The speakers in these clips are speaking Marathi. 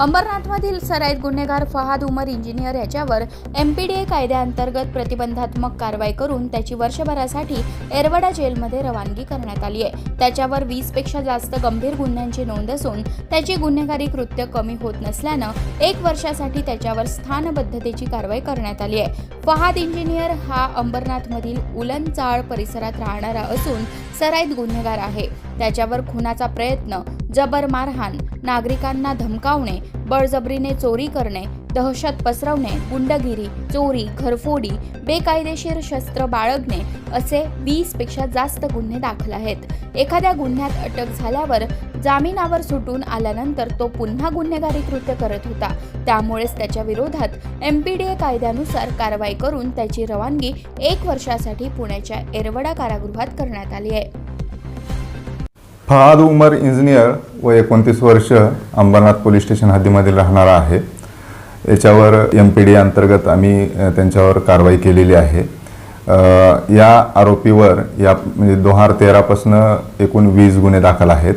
अंबरनाथमधील सराईत गुन्हेगार फहाद उमर इंजिनियर याच्यावर एमपीडीए कायद्याअंतर्गत प्रतिबंधात्मक कारवाई करून त्याची वर्षभरासाठी एरवडा जेलमध्ये रवानगी करण्यात आली आहे. त्याच्यावर वीसपेक्षा जास्त गंभीर गुन्ह्यांची नोंद असून त्याची गुन्हेगारी कृत्य कमी होत नसल्यानं एक वर्षासाठी त्याच्यावर स्थानबद्धतेची कारवाई करण्यात आली आहे. फहाद इंजिनियर हा अंबरनाथमधील उलनचाळ परिसरात राहणारा असून सराईत गुन्हेगार आहे. त्याच्यावर खुनाचा प्रयत्न जबर मारहाण नागरिकांना धमकावणे बळजबरीने चोरी करणे दहशत पसरवणे गुंडगिरी चोरी घरफोडी बेकायदेशीर शस्त्र बाळगणे असे वीसपेक्षा जास्त गुन्हे दाखल आहेत. एखाद्या गुन्ह्यात अटक झाल्यावर जामिनावर सुटून आल्यानंतर तो पुन्हा गुन्हेगारी कृत्य करत होता. त्यामुळेच त्याच्या विरोधात एमपीडीए कायद्यानुसार कारवाई करून त्याची रवानगी एक वर्षासाठी पुण्याच्या एरवडा कारागृहात करण्यात आली आहे. फहाद उमर इंजिनियर व एकोणतीस वर्ष अंबरनाथ पोलीस स्टेशन हद्दीमध्ये राहणारा आहे. याच्यावर एम पी डी अंतर्गत आम्ही त्यांच्यावर कारवाई केलेली आहे. या आरोपीवर या म्हणजे दोन हजार तेरापासनं एकूण वीस गुन्हे दाखल आहेत.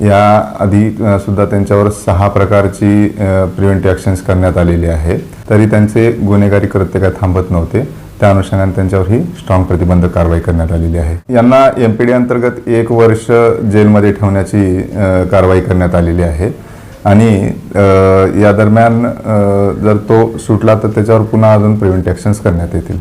या आधी सुद्धा त्यांच्यावर सहा प्रकारची प्रिव्हेंटिव्ह ॲक्शन्स करण्यात आलेली आहे तरी त्यांचे गुन्हेगारी कृत्य काय थांबत नव्हते. त्या अनुषंगाने त्यांच्यावर ही स्ट्रॉंग प्रतिबंधक कारवाई करण्यात आलेली आहे. यांना एम पी डी अंतर्गत एक वर्ष जेलमध्ये ठेवण्याची कारवाई करण्यात आलेली आहे. आणि या दरम्यान जर तो सुटला तर त्याच्यावर पुन्हा अजून प्रिव्हेंट ॲक्शन्स करण्यात येतील.